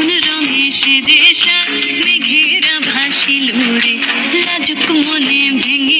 নতুন রঙে সেজে সাজ মেঘেরা ভাসিল রে রাজুক মনে ভেঙে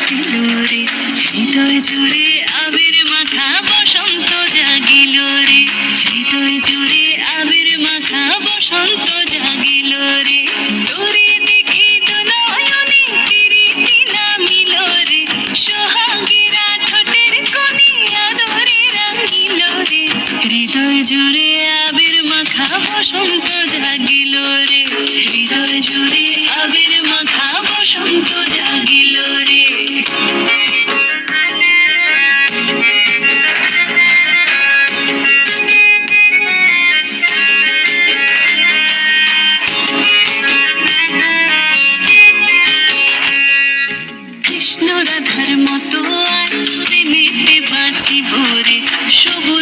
দিল রে হৃদয় জুড়ে জীবরে সবুজ